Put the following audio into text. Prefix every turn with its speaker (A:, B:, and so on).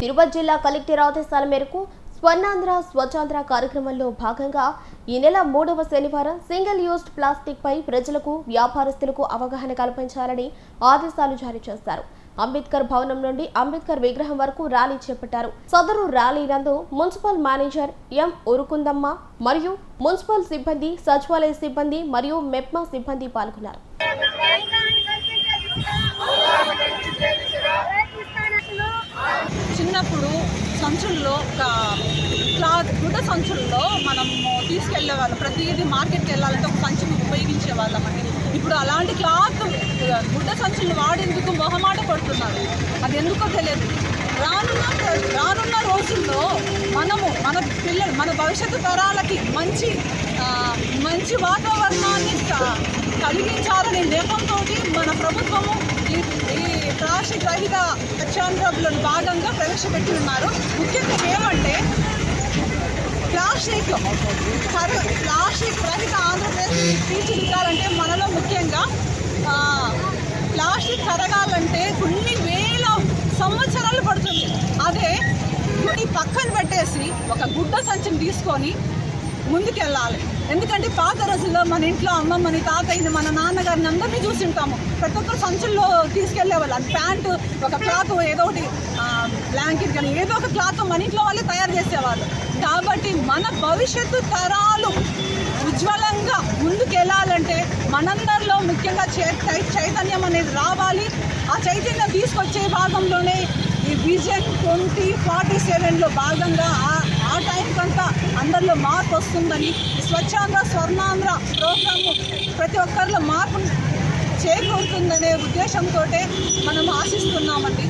A: తిరుపతి జిల్లా కలెక్టర్ ఆదేశాల మేరకు స్వర్ణాంధ్ర స్వచ్ఛాంధ్ర కార్యక్రమంలో భాగంగా ఈ నెల మూడవ శనివారం సింగిల్ యూస్డ్ ప్లాస్టిక్ పై ప్రజలకు వ్యాపారస్తులకు అవగాహన కల్పించాలని ఆదేశాలు జారీ చేశారు. అంబేద్కర్ భవనం నుండి అంబేద్కర్ విగ్రహం వరకు ర్యాలీ చేపట్టారు. సదరు ర్యాలీ నందు మున్సిపల్ మేనేజర్ ఎం ఉరుకుందమ్మ మరియు మున్సిపల్ సిబ్బంది సచివాలయ సిబ్బంది మరియు మెప్మా సిబ్బంది పాల్గొన్నారు.
B: సంచుల్లో ఒక క్లాత్ గుడ్డ సంచుల్లో మనము తీసుకెళ్ళే వాళ్ళం. ప్రతిదీ మార్కెట్కి వెళ్ళాలంటే ఒక సంచిని ఉపయోగించే వాళ్ళం అండి. ఇప్పుడు అలాంటి క్లాత్ గుడ్డ సంచులు వాడేందుకు మొహమాట పడుతున్నారు. అది ఎందుకో తెలియదు. రానున్న రానున్న రోజుల్లో మనము మన పిల్లలు మన భవిష్యత్తు తరాలకి మంచి మంచి వాతావరణాన్ని క- కలిగించాలనే నేపంతో మన ప్రభుత్వము ఈ ఈ ప్లాస్టిక్ రహిత స్వచ్ఛాంధ్రలో భాగంగా ప్రవేశపెట్టి ఉన్నారు. ముఖ్యంగా ఏమంటే ప్లాస్టిక్ ప్లాస్టిక్ రహిత ఆంధ్రప్రదేశ్ తీర్చిదిద్దాలంటే మనలో ముఖ్యంగా ప్లాస్టిక్ కరగాలంటే కొన్ని వేల సంవత్సరాలు పడుతుంది. అదే కొన్ని పక్కన పెట్టేసి ఒక గుడ్డ సంచిని తీసుకొని ముందుకెళ్ళాలి. ఎందుకంటే పాత రోజుల్లో మన ఇంట్లో అమ్మమ్మని తాతయ్యని మన నాన్నగారిని అందరినీ చూసి ఉంటాము. ప్రతి ఒక్కరు సంచుల్లో తీసుకెళ్ళేవాళ్ళు అది ప్యాంటు ఒక క్లాత్ ఏదో ఒకటి బ్లాంకెట్ కానీ ఏదో ఒక క్లాత్ మన ఇంట్లో వాళ్ళే తయారు చేసేవాళ్ళు. కాబట్టి మన భవిష్యత్తు తరాలు ఉజ్వలంగా ముందుకెళ్ళాలంటే మనందరిలో ముఖ్యంగా చై- చైతన్యం అనేది రావాలి. ఆ చైతన్యం తీసుకొచ్చే భాగంలోనే ఈ విజన్ ట్వంటీ ఫార్టీ సెవెన్లో భాగంగా అందరిలో మార్పు వస్తుందని స్వచ్ఛాంధ్ర స్వర్ణాంధ్ర ప్రోగ్రాము ప్రతి ఒక్కరిలో మార్పు చేకూరుతుందనే ఉద్దేశంతో మనం ఆశిస్తున్నామండి.